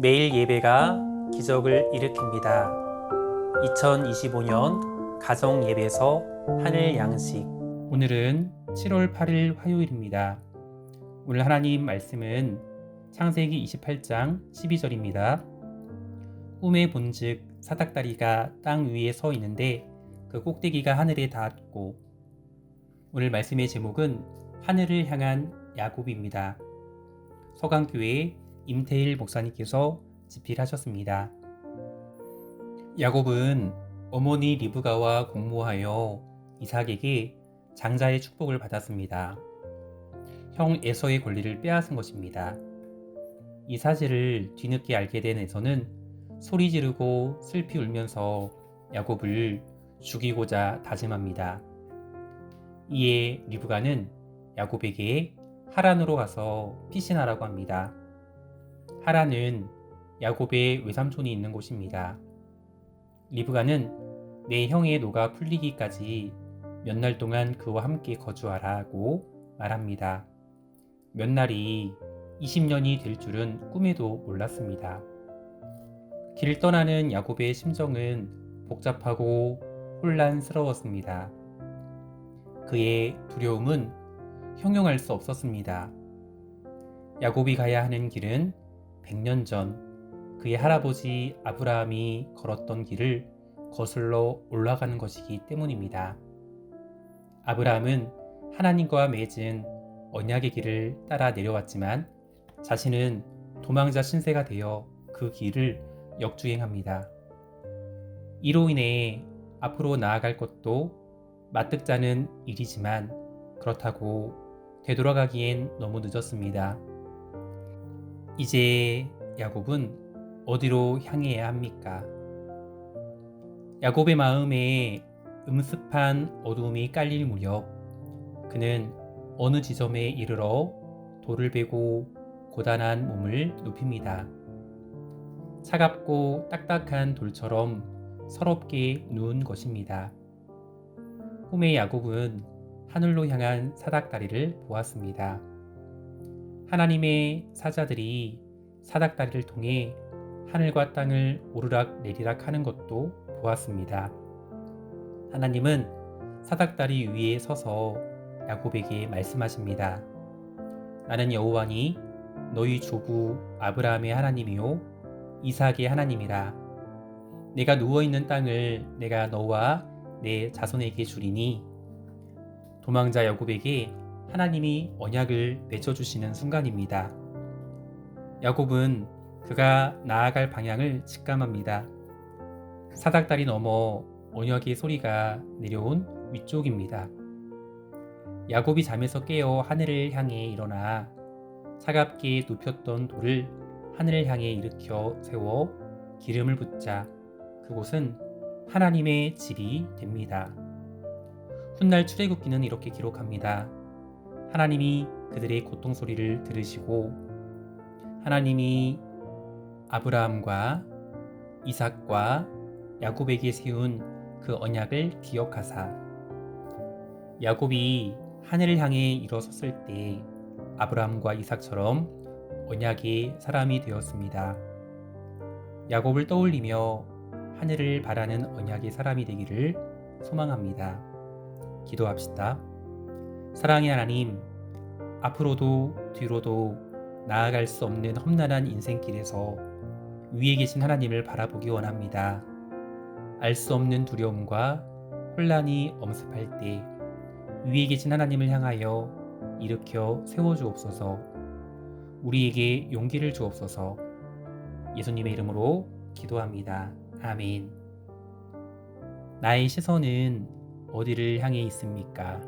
매일 예배가 기적을 일으킵니다. 2025년 가정 예배에서 하늘 양식. 오늘은 7월 8일 화요일입니다. 오늘 하나님 말씀은 창세기 28장 12절입니다. 꿈에 본즉 사닥다리가 땅 위에 서 있는데 그 꼭대기가 하늘에 닿았고 오늘 말씀의 제목은 하늘을 향한 야곱입니다. 서강교회 임태일 목사님께서 집필하셨습니다. 야곱은 어머니 리브가와 공모하여 이삭에게 장자의 축복을 받았습니다. 형 에서의 권리를 빼앗은 것입니다. 이 사실을 뒤늦게 알게 된 에서는 소리 지르고 슬피 울면서 야곱을 죽이고자 다짐합니다. 이에 리브가는 야곱에게 하란으로 가서 피신하라고 합니다. 하란은 야곱의 외삼촌이 있는 곳입니다. 리브가는 내 형의 노가 풀리기까지 몇 날 동안 그와 함께 거주하라고 말합니다. 몇 날이 20년이 될 줄은 꿈에도 몰랐습니다. 길 떠나는 야곱의 심정은 복잡하고 혼란스러웠습니다. 그의 두려움은 형용할 수 없었습니다. 야곱이 가야 하는 길은 100년 전 그의 할아버지 아브라함이 걸었던 길을 거슬러 올라가는 것이기 때문입니다. 아브라함은 하나님과 맺은 언약의 길을 따라 내려왔지만 자신은 도망자 신세가 되어 그 길을 역주행합니다. 이로 인해 앞으로 나아갈 것도 마뜩 자는 일이지만 그렇다고 되돌아가기엔 너무 늦었습니다. 이제 야곱은 어디로 향해야 합니까? 야곱의 마음에 음습한 어두움이 깔릴 무렵 그는 어느 지점에 이르러 돌을 베고 고단한 몸을 눕힙니다. 차갑고 딱딱한 돌처럼 서럽게 누운 것입니다. 꿈의 야곱은 하늘로 향한 사닥다리를 보았습니다. 하나님의 사자들이 사닥다리를 통해 하늘과 땅을 오르락 내리락 하는 것도 보았습니다. 하나님은 사닥다리 위에 서서 야곱에게 말씀하십니다. 나는 여호와니 너희 조부 아브라함의 하나님이요 이삭의 하나님이라. 내가 누워 있는 땅을 내가 너와 내 자손에게 주리니 도망자 야곱에게 하나님이 언약을 맺어주시는 순간입니다. 야곱은 그가 나아갈 방향을 직감합니다. 사닥다리 넘어 언약의 소리가 내려온 위쪽입니다. 야곱이 잠에서 깨어 하늘을 향해 일어나 차갑게 눕혔던 돌을 하늘을 향해 일으켜 세워 기름을 붓자 그곳은 하나님의 집이 됩니다. 훗날 출애굽기는 이렇게 기록합니다. 하나님이 그들의 고통 소리를 들으시고 하나님이 아브라함과 이삭과 야곱에게 세운 그 언약을 기억하사 야곱이 하늘을 향해 일어섰을 때 아브라함과 이삭처럼 언약의 사람이 되었습니다. 야곱을 떠올리며 하늘을 바라는 언약의 사람이 되기를 소망합니다. 기도합시다. 사랑의 하나님, 앞으로도 뒤로도 나아갈 수 없는 험난한 인생길에서 위에 계신 하나님을 바라보기 원합니다. 알 수 없는 두려움과 혼란이 엄습할 때 위에 계신 하나님을 향하여 일으켜 세워주옵소서 우리에게 용기를 주옵소서 예수님의 이름으로 기도합니다. 아멘. 나의 시선은 어디를 향해 있습니까?